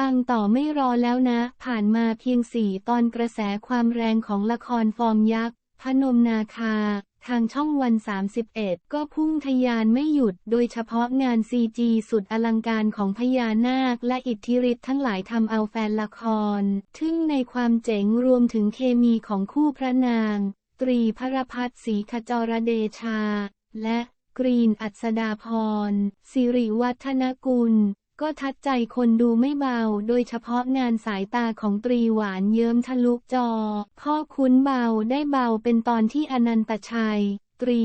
ปังต่อไม่รอแล้วนะ ผ่านมาเพียงสี่ตอนกระแสความแรงของละครฟอร์มยักษ์พนมนาคา ทางช่องวัน 31 ก็พุ่งทะยานไม่หยุด โดยเฉพาะงานซีจีสุดอลังการของพญานาค และอิทธิฤทธิ์ทั้งหลายทำเอาแฟนละคร ทึ่งในความเจ๋งรวมถึงเคมีของคู่พระนาง ตรีพระพัฒน์ศรีขจรเดชา และกรีนอัศดาพรสิริวัฒนกุล ก็ทัดใจคนดูไม่เบา โดยเฉพาะงานสายตาของตรีหวานเยิ้มทะลุจอ พ่อคุ้นเบาได้เบาเป็นตอนที่อนันตชัย ตรี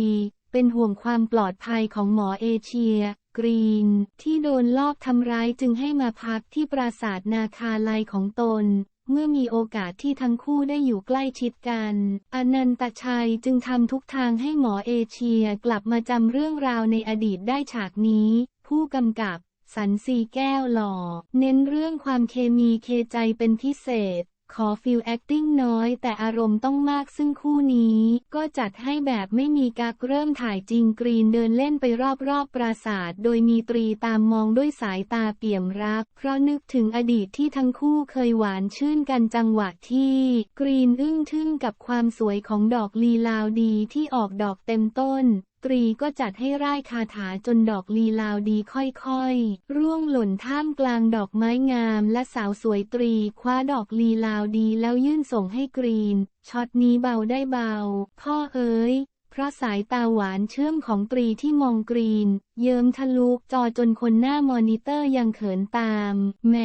เป็นห่วงความปลอดภัยของหมอเอเชีย กรีน ที่โดนลอบทำร้ายจึงให้มาพักที่ปราสาทนาคาลัยของตน เมื่อมีโอกาสที่ทั้งคู่ได้อยู่ใกล้ชิดกัน อนันตชัยจึงทำทุกทางให้หมอเอเชียกลับมาจำเรื่องราวในอดีตได้ฉากนี้ ผู้กำกับ สันซีแก้วหล่อ เน้นเรื่องความเคมีเคใจเป็นพิเศษ ขอฟิลแอคติ้งน้อยแต่อารมณ์ต้องมากซึ่งคู่นี้ ก็จัดให้แบบไม่มีกักเริ่มถ่ายจริงกรีนเดินเล่นไปรอบๆปราสาท โดยมีตรีตามมองด้วยสายตาเปี่ยมรัก เพราะนึกถึงอดีตที่ทั้งคู่เคยหวานชื่นกันจังหวะที่ กรีนอึ้งทึ่งกับความสวยของดอกลีลาวดีที่ออกดอกเต็มต้น ตรีก็จัดให้ร่ายคาถาจนดอกลีลาวดีค่อยๆ ร่วงหล่นท่ามกลางดอกไม้งามและสาวสวยตรีคว้าดอกลีลาวดีแล้วยื่นส่งให้กรีน ช็อตนี้เบาได้เบา พ่อเอ๋ย เพราะสายตาหวานเชื่อมของตรีที่มองกรีน เยิ้มทะลุจอจนคนหน้ามอนิเตอร์ยังเขินตามแหม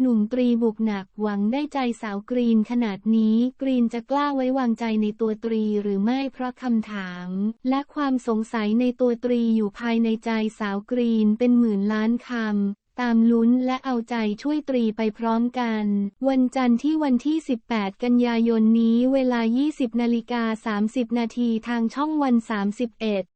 หนุ่มตรีบุกหนักหวังได้ใจสาวกรีนขนาดนี้กรีนจะกล้าไว้วางใจในตัวตรีหรือไม่เพราะคำถาม และความสงสัยในตัวตรีอยู่ภายในใจสาวกรีนเป็นหมื่นล้านคำ ตามลุ้นและเอาใจช่วยตรีไปพร้อมกัน วันจันทร์ที่วันที่ 18 กันยายนนี้เวลา 20นาฬิกา30 นาทีทางช่องวัน 31